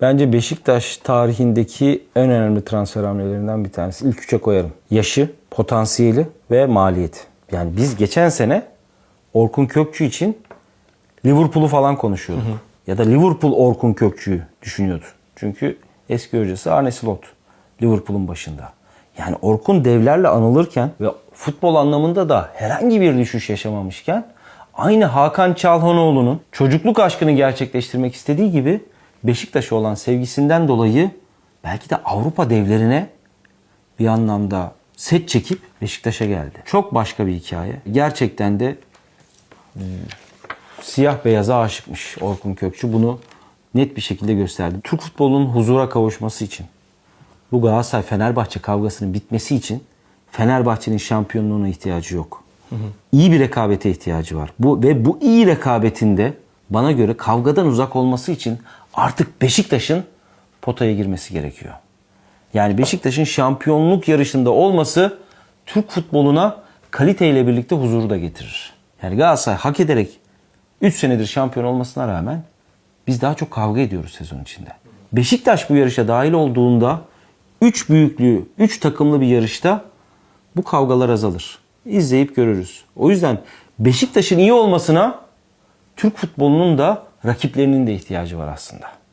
Bence Beşiktaş tarihindeki en önemli transfer hamlelerinden bir tanesi. İlk üçe koyarım. Yaşı, potansiyeli ve maliyeti. Yani biz geçen sene Orkun Kökçü için Liverpool'u falan konuşuyorduk. Ya da Liverpool Orkun Kökçü'yü düşünüyordu. Çünkü eski hocası Arne Slot. Liverpool'un başında. Yani Orkun devlerle anılırken ve futbol anlamında da herhangi bir düşüş yaşamamışken aynı Hakan Çalhanoğlu'nun çocukluk aşkını gerçekleştirmek istediği gibi Beşiktaş'a olan sevgisinden dolayı belki de Avrupa devlerine bir anlamda set çekip Beşiktaş'a geldi. Çok başka bir hikaye. Gerçekten de e, siyah beyaza aşıkmış Orkun Kökçü. Bunu net bir şekilde gösterdi. Türk futbolunun huzura kavuşması için, bu Galatasaray-Fenerbahçe kavgasının bitmesi için Fenerbahçe'nin şampiyonluğuna ihtiyacı yok. İyi bir rekabete ihtiyacı var. Bu ve bu iyi rekabetinde bana göre kavgadan uzak olması için artık Beşiktaş'ın potaya girmesi gerekiyor. Yani Beşiktaş'ın şampiyonluk yarışında olması Türk futboluna kaliteyle birlikte huzuru da getirir. Yani Galatasaray hak ederek 3 senedir şampiyon olmasına rağmen biz daha çok kavga ediyoruz sezon içinde. Beşiktaş bu yarışa dahil olduğunda 3 büyüklüğü, 3 takımlı bir yarışta bu kavgalar azalır. İzleyip görürüz. O yüzden Beşiktaş'ın iyi olmasına Türk futbolunun da rakiplerinin de ihtiyacı var aslında.